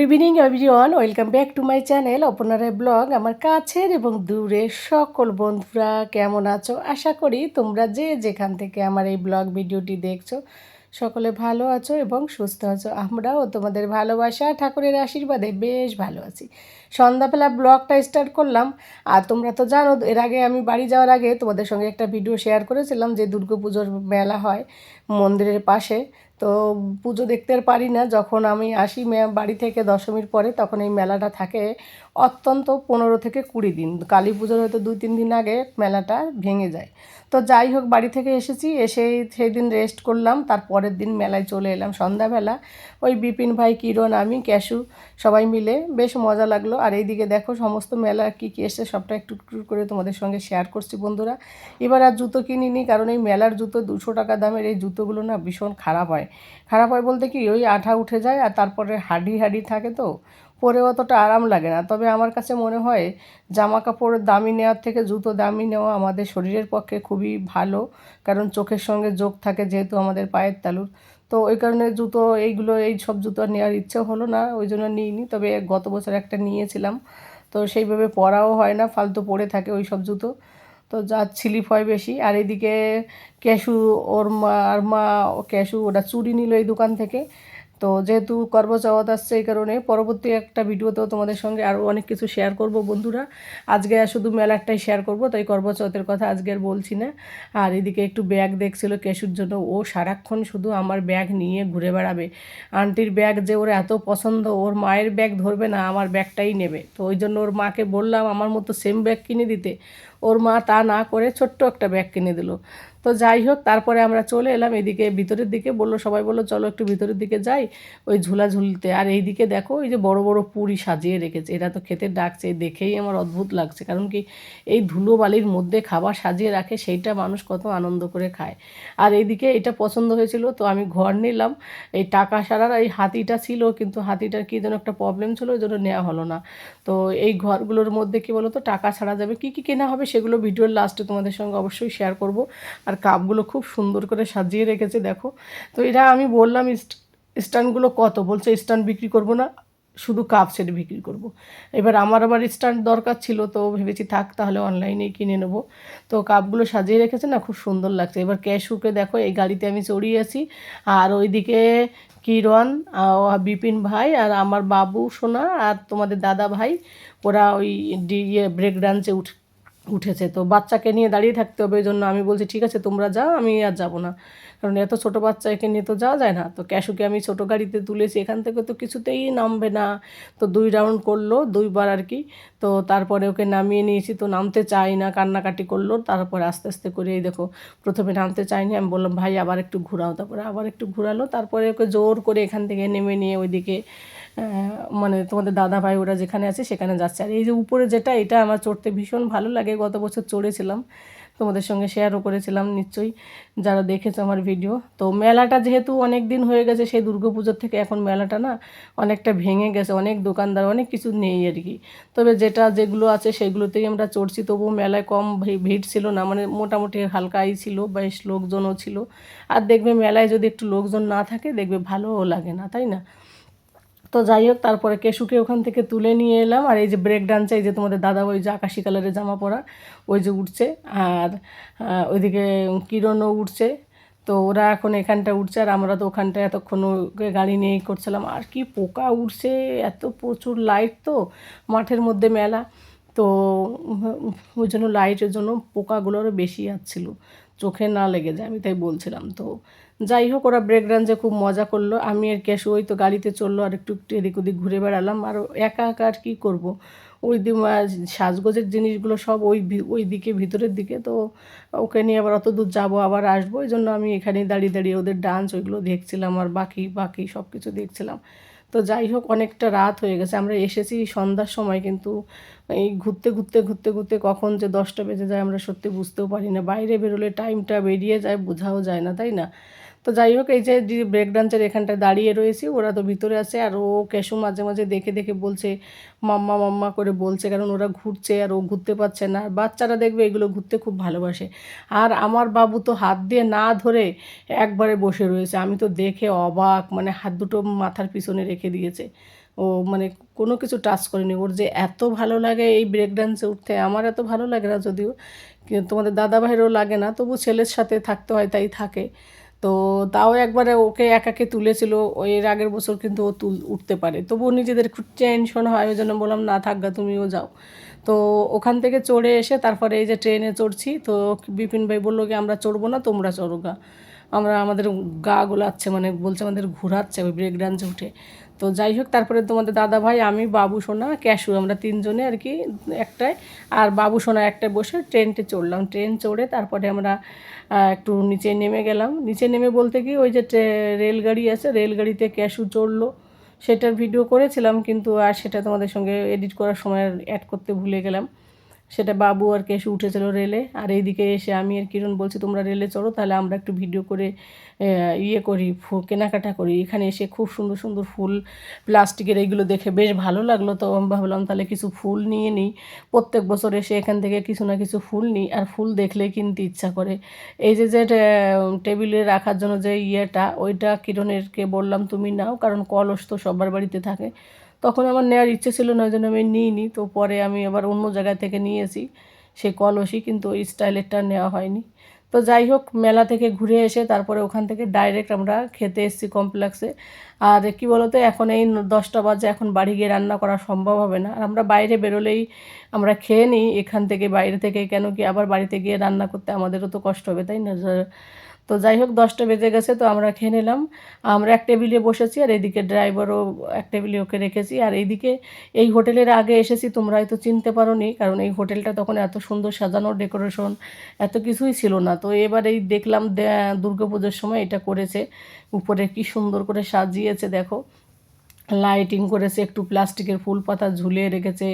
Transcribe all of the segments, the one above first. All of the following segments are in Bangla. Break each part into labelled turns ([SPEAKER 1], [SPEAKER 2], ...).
[SPEAKER 1] Good evening everyone welcome back to my channel অপনারে blog আমার কাছের এবং দূরের সকল বন্ধুরা কেমন আছো? আশা করি তোমরা যে যেখান থেকে আমার এই ব্লগ ভিডিওটি দেখছ, সকলে ভালো আছো এবং সুস্থ আছো। আমরাও তোমাদের ভালোবাসা, ঠাকুরের আশীর্বাদে বেশ ভালো আছি। সন্ধ্যাবেলা ব্লগটা স্টার্ট করলাম। আর তোমরা তো জানো, এর আগে আমি বাড়ি যাওয়ার আগে তোমাদের সঙ্গে একটা ভিডিও শেয়ার করেছিলাম যে দুর্গাপুজোর মেলা হয় মন্দিরের পাশে। তো পুজো দেখতে পারি না। যখন আমি আসি বাড়ি থেকে দশমীর পরে তখন এই মেলাটা থাকে। অত্যন্ত পনেরো থেকে কুড়ি দিন। কালী পুজোর হয়তো দুই, তিন দিন আগে মেলাটা ভেঙে যায়। তো যাই হোক, বাড়ি থেকে এসেছি এসে সেই দিন রেস্ট করলাম, তার পরের দিন মেলায় চলে এলাম সন্ধ্যাবেলা। ওই বিপিন ভাই, কিরণ, আমি, ক্যাশু সবাই মিলে বেশ মজা লাগল। আর এইদিকে দেখো, সমস্ত মেলা কী কী এসছে সবটা একটু একটু করে তোমাদের সঙ্গে শেয়ার করছি বন্ধুরা। এবার আর জুতো কিনিনি কারণ এই মেলার জুতো দুশো টাকা দামের, এই জুতোগুলো না ভীষণ খারাপ হয়। খারাপ হয় বলতে কি, ওই আঠা উঠে যায় আর তারপরে হাডি হাডি থাকে তো পরে অতটা আরাম লাগে না। তবে আমার কাছে মনে হয় জামা কাপড় দামি নেওয়ার থেকে জুতো দামি নেওয়া আমাদের শরীরের পক্ষে খুবই ভালো, কারণ চোখের সঙ্গে যোগ থাকে যেহেতু আমাদের পায়ের তালুর। তো ওই কারণে জুতো, এইগুলো, এই সব জুতো নেওয়ার ইচ্ছে হলো না, ওই জন্য নিইনি। তবে গত বছর একটা নিয়েছিলাম, তো সেইভাবে পরাও হয় না, ফালতু পরে থাকে ওই সব জুতো। তো যা স্লিপ হয় বেশি। আর এদিকে ক্যাশু ওর মা, আর মা ক্যাশু ওটা চুরি নিল এই দোকান থেকে। তো যেহেতু কর্মচাওয়াত আসছে এই কারণে, পরবর্তী একটা ভিডিওতেও তোমাদের সঙ্গে আরও অনেক কিছু শেয়ার করব বন্ধুরা। আজকে শুধু মেলারটাই শেয়ার করব, তাই কর্মচাওয়াতের কথা আজকে আর বলছি না। আর এদিকে একটু ব্যাগ দেখছিল ক্যাশুর জন্য, ও সারাক্ষণ শুধু আমার ব্যাগ নিয়ে ঘুরে বেড়াবে। আন্টির ব্যাগ যে ওর এত পছন্দ, ওর মায়ের ব্যাগ ধরবে না, আমার ব্যাগটাই নেবে। তো ওই জন্য ওর মাকে বললাম, আমার মতো সেম ব্যাগ কিনে দিতে। ওর মা তা না করে ছোট্ট একটা ব্যাগ কিনে দিল। তো যাই হোক, তারপরে আমরা চলে এলাম এদিকে ভিতরের দিকে। বলল, সবাই বলল, চলো একটু ভিতরের দিকে যাই ওই ঝুলা ঝুলতে আর এইদিকে দেখো, ওই যে বড় বড় পুরি সাজিয়ে রেখেছে। এরা তো খেতে ডাকছে, দেখেই আমার অদ্ভুত লাগছে। কারণ কি, এই ধুলো বালির মধ্যে খাবার সাজিয়ে রাখে, সেইটা মানুষ কত আনন্দ করে খায়। আর এইদিকে এটা পছন্দ হয়েছিল, তো আমি ঘর নিলাম। এই টাকা সারার এই হাতিটা ছিল, কিন্তু হাতিটার কি যেন একটা প্রবলেম ছিল, ওই জন্য নেওয়া হলো না। তো এই ঘরগুলোর মধ্যে কি বলো তো টাকা ছাড়া যাবে। কি কি কেনা হবে সেগুলো ভিডিওর লাস্টে তোমাদের সঙ্গে অবশ্যই শেয়ার করব। আর কাপগুলো খুব সুন্দর করে সাজিয়ে রেখেছে, দেখো। তো এটা আমি বললাম স্ট্যান্ডগুলো কত? বলছে স্ট্যান্ড বিক্রি করব না, শুধু কাপ সেট বিক্রি করব। এবার আমার আবার স্ট্যান্ড দরকার ছিল, তো ভেবেছি থাক, তাহলে অনলাইনেই কিনে নেব। তো কাপগুলো সাজিয়ে রেখেছে না, খুব সুন্দর লাগছে। এবার ক্যাশুকে দেখো, এই গাড়িতে আমি চড়িয়ে আছি। আর ওইদিকে কিরণ বিপিন ভাই আর আমার বাবু সোনা আর তোমাদের দাদা ভাই, ওরা ওই ইয়ে ব্রেক ডান্সে উঠ উঠেছে। তো বাচ্চাকে নিয়ে দাঁড়িয়ে থাকতে হবে ওই জন্য আমি বলছি, ঠিক আছে, তোমরা যাও, আমি আর যাব না। কারণ এত ছোটো বাচ্চাকে নিয়ে তো যাওয়া যায় না। তো ক্যাশুকে আমি ছোটো গাড়িতে তুলেছি, এখান থেকে তো কিছুতেই নামবে না। তো দুই রাউন্ড করল, দুইবার আর কি। তো তারপরে ওকে নামিয়ে নিয়েছি, তো নামতে চাই না, কান্নাকাটি করল। তারপরে আস্তে আস্তে করে, এই দেখো, প্রথমে নামতে চাইনি, আমি বললাম, ভাই, আবার একটু ঘোরাও। তারপরে আবার একটু ঘোরালো, তারপরে ওকে জোর করে এখান থেকে নেমে নিয়ে ওইদিকে মানে তোমাদের দাদা ভাই ওরা যেখানে আছে সেখানে যাচ্ছে। আর এই যে উপরে যেটা, এটা আমার চড়তে ভীষণ ভালো লাগে। গত বছর চড়েছিলাম। তোমাদের সঙ্গে শেয়ারও করেছিলাম, নিশ্চয়ই যারা দেখেছ আমার ভিডিও তো মেলাটা যেহেতু অনেক দিন হয়ে গেছে, সেই দুর্গাপুজোর থেকে এখন মেলাটা না অনেকটা ভেঙে গেছে। অনেক দোকানদার, অনেক কিছু নেই আর কি। তবে যেটা যেগুলো আছে সেগুলোতেই আমরা চড়ছি। তবু মেলায় কম ভিড় ছিল না। মানে মোটামুটি হালকাই ছিল, বেশ লোকজনও ছিল। আর দেখবে মেলায় যদি একটু লোকজন না থাকে, দেখবে ভালোও লাগে না, তাই না? তো যাই হোক, তারপরে কেশুকে ওখান থেকে তুলে নিয়ে এলাম। আর এই যে ব্রেক ডান্সে এই যে তোমাদের দাদা, ওই যে আকাশি কালারের জামা পরা, ওই যে উঠছে। আর ওইদিকে কিরণও উঠছে। তো ওরা এখন এখানটা উঠছে, আর আমরা তো ওখানটা এতক্ষণ গাড়ি নিয়েই করছিলাম। আর কি পোকা উঠছে, এত প্রচুর লাইট তো, মাঠের মধ্যে মেলা। তো ওই জন্য লাইটের জন্য পোকাগুলোরও বেশি আসছিল, চোখে না লেগে যায়, আমি তাই বলছিলাম। তো যাই হোক ওরা ব্রেক ডান্সে খুব মজা করল। আমি আর ক্যাশু ওই তো গাড়িতে চলল আর একটু এদিক ওদিক ঘুরে বেড়ালাম। আর একা একা আর কী করব? ওই দিন সাজগোজের জিনিসগুলো সব ওই ওই দিকে, ভিতরের দিকে। তো ওকে নিয়ে আবার অত দূর যাব, আবার আসব। ওই জন্য আমি এখানেই দাঁড়িয়ে দাঁড়িয়ে ওদের ডান্স ওইগুলো দেখছিলাম, আর বাকি বাকি সব কিছু দেখছিলাম। তো যাই হোক অনেকটা রাত হয়ে গেছে। আমরা এসেছি সন্ধ্যার সময়, কিন্তু এই ঘুরতে ঘুরতে ঘুরতে ঘুরতে কখন যে দশটা বেজে যায়, আমরা সত্যি বুঝতেও পারি না। বাইরে বেরোলে টাইমটা বেরিয়ে যায়, বোঝাও যায় না, তাই না? তো যাই হোক, এই যে ব্রেক ডান্সের এখানটায় দাঁড়িয়ে রয়েছি, ওরা তো ভিতরে আছে, আর ও কেশু মাঝে মাঝে দেখে দেখে বলছে, মাম্মা মাম্মা করে বলছে, কারণ ওরা ঘুরছে আর ও ঘুরতে পারছে না বাচ্চারা দেখবে এগুলো ঘুরতে খুব ভালোবাসে। আর আমার বাবু তো হাত দিয়ে না ধরে একবারে বসে রয়েছে, আমি তো দেখে অবাক মানে হাত দুটো মাথার পিছনে রেখে দিয়েছে। ও মানে কোনো কিছু টাচ করেনি, ওর যে এত ভালো লাগে এই ব্রেক ডান্সে উঠতে, আমার এত ভালো লাগে না যদিও তোমাদের দাদা ভাইয়েরও লাগে না, তবু ছেলের সাথে থাকতে হয়, তাই থাকে। তো তাও একবারে ওকে একাকে তুলেছিল এর আগের বছর কিন্তু ও তুল, উঠতে পারে। তবুও নিজেদের খুব টেনশন হয়, ওই জন্য বললাম, না থাকগা তুমিও যাও। তো ওখান থেকে চড়ে এসে তারপরে এই যে ট্রেনে চড়ছি, তো বিপিন ভাই বলল কি, আমরা চড়বো না, তোমরা চড়ো গা। আমরা আমাদের গা গোলাচ্ছে মানে বলছে আমাদের ঘোরাচ্ছে, ওই ব্রেক ডান্সে উঠে। তো যাই হোক, তারপরে তোমাদের দাদা ভাই, আমি, বাবু, সোনা, ক্যাশু, আমরা তিনজনে আর কি একটাই আর বাবু, সোনা একটাই বসে ট্রেনটে চড়লাম। ট্রেন চড়ে তারপরে আমরা একটু নিচে নেমে গেলাম। নিচে নেমে বলতে কি ওই যে রেলগাড়ি আছে, রেলগাড়িতে ক্যাশু চড়লো। সেটার ভিডিও করেছিলাম, কিন্তু আর সেটা তোমাদের সঙ্গে এডিট করার সময় অ্যাড করতে ভুলে গেলাম। সেটা বাবু আর কে এসে উঠেছিল রেলে আর এইদিকে এসে আমি আর কিরণ বলছি, তোমরা রেলে চড়ো, তাহলে আমরা একটু ভিডিও করে ইয়ে করি কেনাকাটা করি। এখানে এসে খুব সুন্দর সুন্দর ফুল, প্লাস্টিকের এইগুলো দেখে বেশ ভালো লাগল তো। আমি ভাবলাম, তাহলে কিছু ফুল নিয়ে নিই। প্রত্যেক বছর এসে এখান থেকে কিছু না কিছু ফুল নিই, আর ফুল দেখলেই কিনতে ইচ্ছা করে। এই যে যে টেবিলে রাখার জন্য যে ইয়েটা, ওইটা কিরণেরকে বললাম, তুমি নাও, কারণ কলস তো সবার বাড়িতে থাকে। তখন আমার নেওয়ার ইচ্ছে ছিল না, ওই জন্য আমি নিইনি। তো পরে আমি আবার অন্য জায়গা থেকে নিয়েছি সেই কলসই কিন্তু ওই স্টাইলেরটা নেওয়া হয়নি। তো যাই হোক, মেলা থেকে ঘুরে এসে তারপরে ওখান থেকে ডাইরেক্ট আমরা খেতে এসেছি কমপ্লেক্সে আর কি বলতো, এখন এই দশটা বাজে, এখন বাড়ি গিয়ে রান্না করা সম্ভব হবে না। আর আমরা বাইরে বেরোলেই আমরা খেয়ে নিই, এখান থেকে বাইরে থেকে, কেন কি আবার বাড়িতে গিয়ে রান্না করতে আমাদেরও তো কষ্ট হবে, তাই না? তো যাই হোক, দশটা বেজে গেছে, তো আমরা খেয়ে নিলাম। আমরা এক টেবিলে বসেছি আর এইদিকে ড্রাইভারও এক টেবিলে ওকে রেখেছি। আর এইদিকে এই হোটেলের আগে এসেছি তোমরা হয়তো চিনতে পারো নি কারণ এই হোটেলটা তখন এত সুন্দর সাজানো ডেকোরেশন, এত কিছুই ছিল না। তো এবার এই দেখলাম দুর্গাপুজোর সময় এটা করেছে, উপরে কি সুন্দর করে সাজিয়েছে, দেখো। লাইটিং করেছে, একটু প্লাস্টিকের ফুল পাতা ঝুলিয়ে রেখেছে,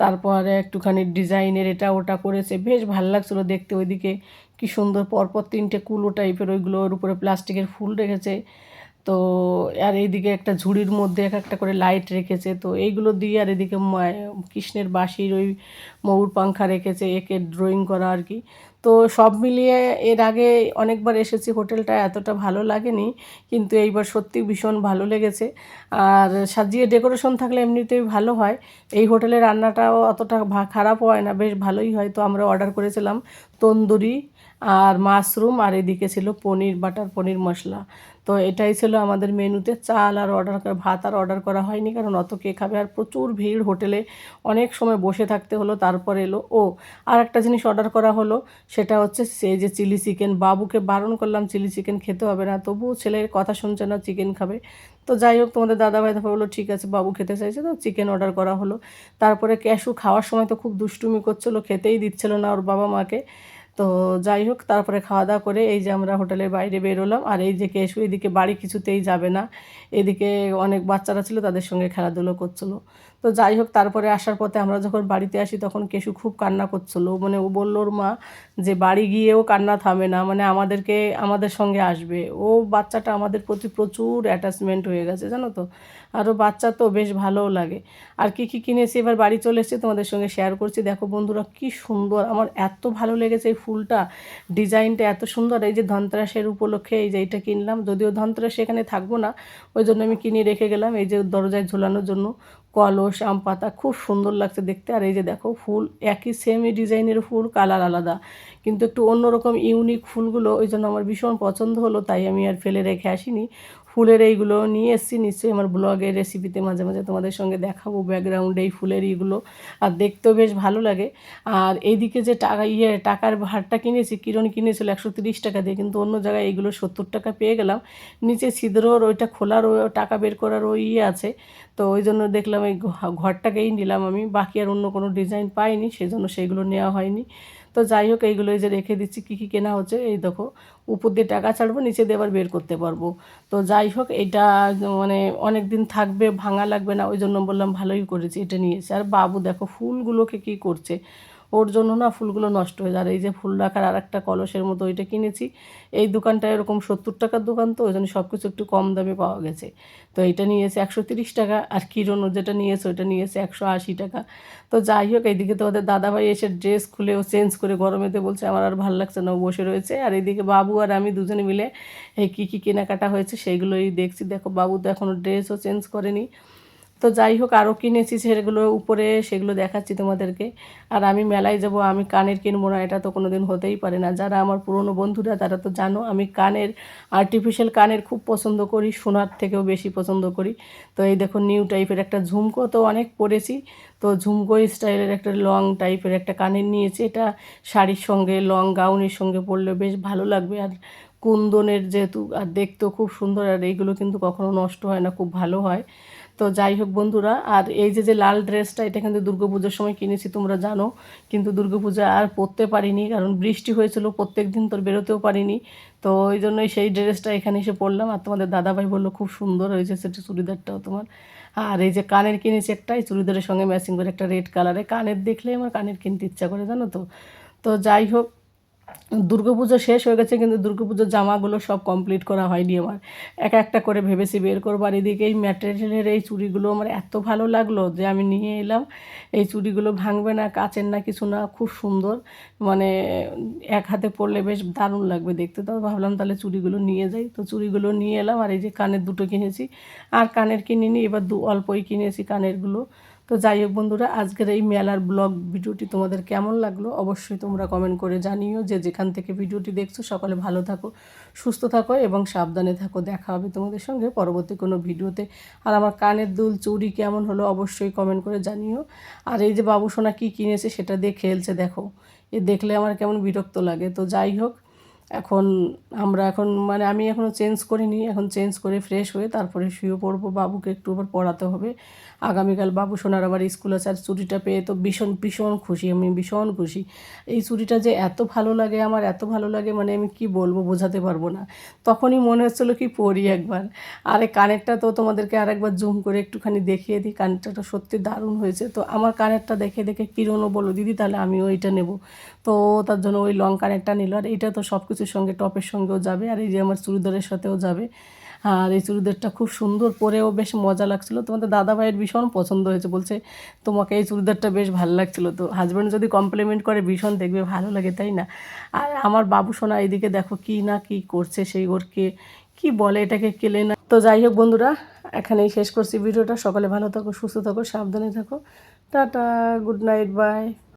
[SPEAKER 1] তারপরে একটুখানি ডিজাইনের এটা ওটা করেছে। বেশ ভালো লাগছিল দেখতে ওইদিকে। কি সুন্দর পরপর তিনটে কুলো টাইপের ওইগুলোর উপরে প্লাস্টিকের ফুল রেখেছে। তো, আর এইদিকে একটা ঝুড়ির মধ্যে এক একটা করে লাইট রেখেছে। তো এইগুলো দিয়ে আর এদিকে কৃষ্ণের বাঁশির ওই ময়ূর পাংখা রেখেছে, একে ড্রয়িং করা আর কি। তো সব মিলিয়ে এর আগে অনেকবার এসেছি হোটেলটা, এতটা ভালো লাগেনি, কিন্তু এইবার সত্যি ভীষণ ভালো লেগেছে। আর সাজিয়ে ডেকোরেশন থাকলে এমনিতেই ভালো হয়। এই হোটেলের রান্নাটাও অতটা ভা- খারাপ হয় না, বেশ ভালোই হয়। তো আমরা অর্ডার করেছিলাম তন্দুরি আর মাশরুম, আর এদিকে ছিল পনির, বাটার পনির মশলা। তো এটাই ছিল আমাদের মেনুতে। চাল আর অর্ডার করা ভাত আর অর্ডার করা হয়নি, কারণ অত কে খাবে? আর প্রচুর ভিড় হোটেলে অনেক সময় বসে থাকতে হলো, তারপর এলো ও। আর একটা জিনিস অর্ডার করা হলো, সেটা হচ্ছে সেই যে চিলি চিকেন বাবুকে বারণ করলাম চিলি চিকেন খেতে হবে না, তবুও ছেলের কথা শুনছে না চিকেন খাবে। তো যাই হোক, তোমাদের দাদাভাই তারপর বলল, ঠিক আছে, বাবু খেতে চাইছে তো চিকেন অর্ডার করা হলো। তারপরে ক্যাশু খাওয়ার সময় তো খুব দুষ্টুমি করছিল, খেতেই দিচ্ছিল না ওর বাবা মাকে তো যাই হোক, তারপরে খাওয়া দাওয়া করে এই যে আমরা হোটেলের বাইরে বেরোলাম। আর এই যে কেশু, এদিকে বাড়ি কিছুতেই যাবে না। এদিকে অনেক বাচ্চারা ছিল, তাদের সঙ্গে খেলাধুলো করছিল। তো যাই হোক, তারপরে আসার পথে আমরা যখন বাড়িতে আসি, তখন কেশু খুব কান্না করছিল। মানে ও বলল, ওর মা, যে বাড়ি গিয়েও কান্না থামে না মানে আমাদেরকে, আমাদের সঙ্গে আসবে। ও বাচ্চাটা আমাদের প্রতি প্রচুর অ্যাটাচমেন্ট হয়ে গেছে, জানো তো? আরও বাচ্চা তো বেশ ভালোও লাগে। আর কি কি কিনেছি, এবার বাড়ি চলে এসেছি, তোমাদের সঙ্গে শেয়ার করছি। দেখো বন্ধুরা, কি সুন্দর, আমার এত ভালো লেগেছে এই ফুলটা। ডিজাইনটা এত সুন্দর, এই যে ধনতেরাসের উপলক্ষে এই যে এটা কিনলাম। যদিও ধনতেরাস এখানে থাকব না, ওই জন্য আমি কিনে রেখে গেলাম, এই যে দরজায় ঝোলানোর জন্য। কলস, আম পাতা খুব সুন্দর লাগছে দেখতে। আর এই যে দেখো, ফুল একই সেমই ডিজাইনের ফুল কালার আলাদা। কিন্তু একটু অন্যরকম ইউনিক ফুলগুলো, ওই জন্য আমার ভীষণ পছন্দ হলো, তাই আমি আর ফেলে রেখে আসিনি। ফুলের এইগুলো নিয়ে এসেছি। নিশ্চয়ই আমার ব্লগের রেসিপিতে মাঝে মাঝে তোমাদের সঙ্গে দেখাবো ব্যাকগ্রাউন্ডে এই ফুলের এইগুলো। আর দেখতেও বেশ ভালো লাগে। আর এইদিকে যে টাকা ইয়ে টাকার ভারটা কিনেছি, কিরণ কিনেছিল একশো তিরিশ টাকা দিয়ে, কিন্তু অন্য জায়গায় এইগুলো সত্তর টাকা পেয়ে গেলাম। নিচে ছিদ্রর ওইটা খোলার টাকা বের করার ওই ইয়ে আছে। তো ওই জন্য দেখলাম এই ঘরটাকেই নিলাম আমি। বাকি আর অন্য কোনো ডিজাইন পাইনি সেই জন্য সেইগুলো নেওয়া হয়নি। তো যাই হোক এইগুলো এই যে রেখে দিচ্ছি, কী কী কেনা হচ্ছে, এই দেখো। উপর দিয়ে টাকা ছাড়বো, নিচে দিয়ে আবার বের করতে পারব। তো যাই হোক, এটা মানে অনেক দিন থাকবে, ভাঙা লাগবে না, ওই জন্য বললাম ভালোই করেছি এটা নিয়েছি আর বাবু দেখো, ফুলগুলোকে কী করছে? ওর জন্য না ফুলগুলো নষ্ট হয়ে যায়। এই যে ফুল রাখার আর একটা কলসের মতো ওইটা কিনেছি। এই দোকানটা এরকম সত্তর টাকার দোকান তো, ওই জন্য সব কিছু একটু কম দামে পাওয়া গেছে। তো এটা নিয়েছে একশো তিরিশ টাকা আর কিরণও যেটা নিয়েছে ওইটা নিয়েছে একশো আশি টাকা। তো যাই হোক, এইদিকে তো ওদের দাদাভাই এসে ড্রেস খুলে ও চেঞ্জ করে গরমেতে বলছে, আমার আর ভালো লাগছে না, ও বসে রয়েছে। আর এইদিকে বাবু আর আমি দুজনে মিলে এই কী কী কেনাকাটা হয়েছে সেইগুলোই দেখছি। দেখো, বাবু তো এখনও ড্রেসও চেঞ্জ করেনি। তো যাই হোক আরও কিনেছি সেগুলো, উপরে সেগুলো দেখাচ্ছি তোমাদেরকে। আর আমি মেলায় যাব, আমি কানের কিনবো না, এটা তো কোনো দিন হতেই পারে না। যারা আমার পুরনো বন্ধুরা, তারা তো জানো, আমি কানের আর্টিফিশিয়াল কানের খুব পছন্দ করি, সোনার থেকেও বেশি পছন্দ করি। তো এই দেখো নিউ টাইপের একটা ঝুমকো তো অনেক পরেছি। তো ঝুমকো স্টাইলের একটা লং টাইপের একটা কানের নিয়েছি। এটা শাড়ির সঙ্গে লং গাউনের সঙ্গে পরলে বেশ ভালো লাগবে। আর কুন্দনের যেহেতু, আর দেখতেও খুব সুন্দর, আর এইগুলো কিন্তু কখনো নষ্ট হয় না, খুব ভালো হয়। তো যাই হোক বন্ধুরা, আর এই যে যে লাল ড্রেসটা, এটা কিন্তু দুর্গাপুজোর সময় কিনেছি, তোমরা জানো। কিন্তু দুর্গাপূজা আর পরতে পারিনি, কারণ বৃষ্টি হয়েছিল, প্রত্যেক দিন তোর বেরোতেও পারিনি। তো ওই জন্যই সেই ড্রেসটা এখানে এসে পরলাম। আর তোমাদের দাদাভাই বলল, খুব সুন্দর হয়েছে সেটা, চুড়িদারটাও তোমার। আর এই যে কানের কিনেছি একটা, এই চুড়িদারের সঙ্গে ম্যাচিং করে একটা রেড কালারে কানের দেখলে আমার কানের কিনতে ইচ্ছা করে, জানো তো? তো যাই হোক দুর্গাপুজো শেষ হয়ে গেছে, কিন্তু দুর্গাপুজোর জামাগুলো সব কমপ্লিট করা হয়নি আমার। এক একটা করে ভেবেছি বের করব, আর এদিকে এই ম্যাটেরিয়ালের এই চুড়িগুলো আমার এত ভালো লাগল যে আমি নিয়ে এলাম। এই চুড়িগুলো ভাঙবে না, কাচের না কিছু না, খুব সুন্দর। মানে এক হাতে পরলে বেশ দারুণ লাগবে দেখতে। তো ভাবলাম তাহলে চুড়িগুলো নিয়ে যাই। তো চুড়িগুলো নিয়ে এলাম, আর এই যে কানের দুটো কিনেছি। আর কানের কিনিনি, এবার দু অল্পই কিনেছি কানেরগুলো। তো যাই হোক বন্ধুরা, আজকের এই মেলার ব্লগ ভিডিওটি তোমাদের কেমন লাগল অবশ্যই তোমরা কমেন্ট করে জানিও যে যেখান থেকে ভিডিওটি দেখছ। সকলে ভালো থাকো, সুস্থ থাকো এবং সাবধানে থাকো। দেখা হবে তোমাদের সঙ্গে পরবর্তী কোনো ভিডিওতে। আর আমার কানের দুল, চুড়ি কেমন হলো অবশ্যই কমেন্ট করে জানিও। আর এই যে বাবু সোনা কী কিনেছে সেটা দিয়ে খেলছে দেখো। এ দেখলে আমার কেমন বিরক্ত লাগে। তো যাই হোক এখন আমরা এখন মানে আমি এখনও চেঞ্জ করিনি, এখন চেঞ্জ করে ফ্রেশ হয়ে তারপরে শুয়ে পড়ব, বাবুকে একটু আবার পড়াতে হবে। আগামীকাল বাবু সোনার আবার স্কুল আছে, আর চুরিটা পেয়ে তো ভীষণ ভীষণ খুশি, আমি ভীষণ খুশি। এই ছুটিটা যে এত ভালো লাগে, আমার এত ভালো লাগে মানে আমি কি বলব বোঝাতে পারব না। তখনই মনে হচ্ছিল কি পড়ি একবার। আর কানেরটা তো তোমাদেরকে আর একবার জুম করে একটুখানি দেখিয়ে দিই, কানেরটা তো সত্যি দারুণ হয়েছে। তো আমার কানেরটা দেখে দেখে কিরণও বলো দিদি, তাহলে আমিও ওইটা নেব। তো তার জন্য ওই লং কানেরটা নিল। আর এটা তো সব কিছুর সঙ্গে, টপের সঙ্গেও যাবে। আর এই যে আমার চুড়িদারের সাথেও যাবে। আর এই চুড়িদারটা খুব সুন্দর পরেও বেশ মজা লাগছিল। তোমাদের দাদা ভাইয়ের ভীষণ পছন্দ হয়েছে। বলছে, তোমাকে এই চুড়িদারটা বেশ ভালো লাগছিল তো। হাজব্যান্ড যদি কমপ্লিমেন্ট করে, ভীষণ দেখবে, ভালো লাগে, তাই না? আর আমার বাবু সোনা এইদিকে দেখো কি না কি করছে সেই ওরকে। কি বলে এটাকে কেলে না তো যাই হোক বন্ধুরা, এখানেই শেষ করছি ভিডিওটা। সকালে ভালো থাকো, সুস্থ থাকো, সাবধানে থাকো। Tata good night bye